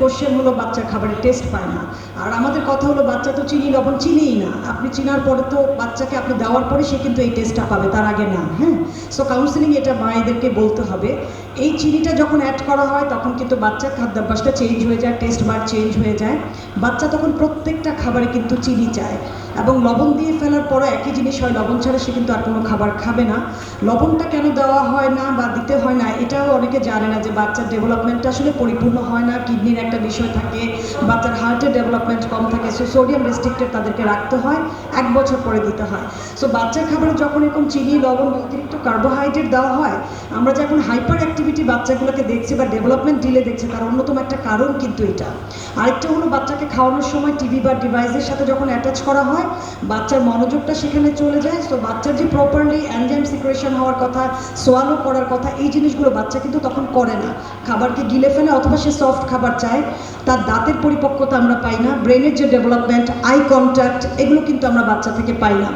Question হলো, বাচ্চা খাবারের টেস্ট পায় না। আর আমাদের কথা হলো, বাচ্চা তো চিনি, লবণ চিনিই না। আপনি চিনার পরে তো বাচ্চাকে আপনি দেওয়ার পরে সে কিন্তু এই টেস্টটা পাবে, তার আগে না হ্যাঁ? সো কাউন্সিলিং এটা মায়েদেরকে বলতে হবে। এই চিনিটা যখন অ্যাড করা হয়, তখন কিন্তু বাচ্চার খাদ্যাভ্যাসটা চেঞ্জ হয়ে যায় টেস্ট বার চেঞ্জ হয়ে যায়। বাচ্চা তখন প্রত্যেকটা খাবারে কিন্তু চিনি চায়। এবং লবণ দিয়ে ফেলার পরও একই জিনিস হয়, লবণ ছাড়া সে কিন্তু আর কোনো খাবার খাবে না। লবণটা কেন দেওয়া হয় না বা দিতে হয় না, এটাও অনেকে জানে না যে বাচ্চার ডেভেলপমেন্টটা আসলে পরিপূর্ণ হয় না, কিডনির একটা বিষয় থাকে বাচ্চার হার্টের ডেভেলপমেন্ট কম থাকে সো সোডিয়াম রেস্ট্রিক্টেড তাদেরকে রাখতে হয়, এক বছর পরে দিতে হয়। সো বাচ্চার খাবারে যখন এরকম চিনি, লবণ, অতিরিক্ত কার্বোহাইড্রেট দেওয়া হয়, আমরা যখন হাইপার অ্যাক্টিভিটি বাচ্চাগুলোকে দেখছি বা ডেভেলপমেন্ট ডিলে দেখছি, তার অন্যতম একটা কারণ কিন্তু এটা। আরেকটা হলো বাচ্চাকে খাওয়ানোর সময় টিভি বা ডিভাইসের সাথে যখন অ্যাটাচ করা হয়, বাচ্চার মনোযোগটা সেখানে চলে যায়। সো বাচ্চার যে প্রপারলি অ্যানজাইম সিক্রেশন হওয়ার কথা সোয়ালো করার কথা, এই জিনিসগুলো বাচ্চা কিন্তু তখন করে না। খাবারকে গিলে ফেলে অথবা সে সফট খাবার চায়, তার দাঁতের পরিপক্কতা আমরা পাই না ব্রেনের যে ডেভেলপমেন্ট আই কন্ট্যাক্ট এগুলো কিন্তু আমরা বাচ্চা থেকে পাই না।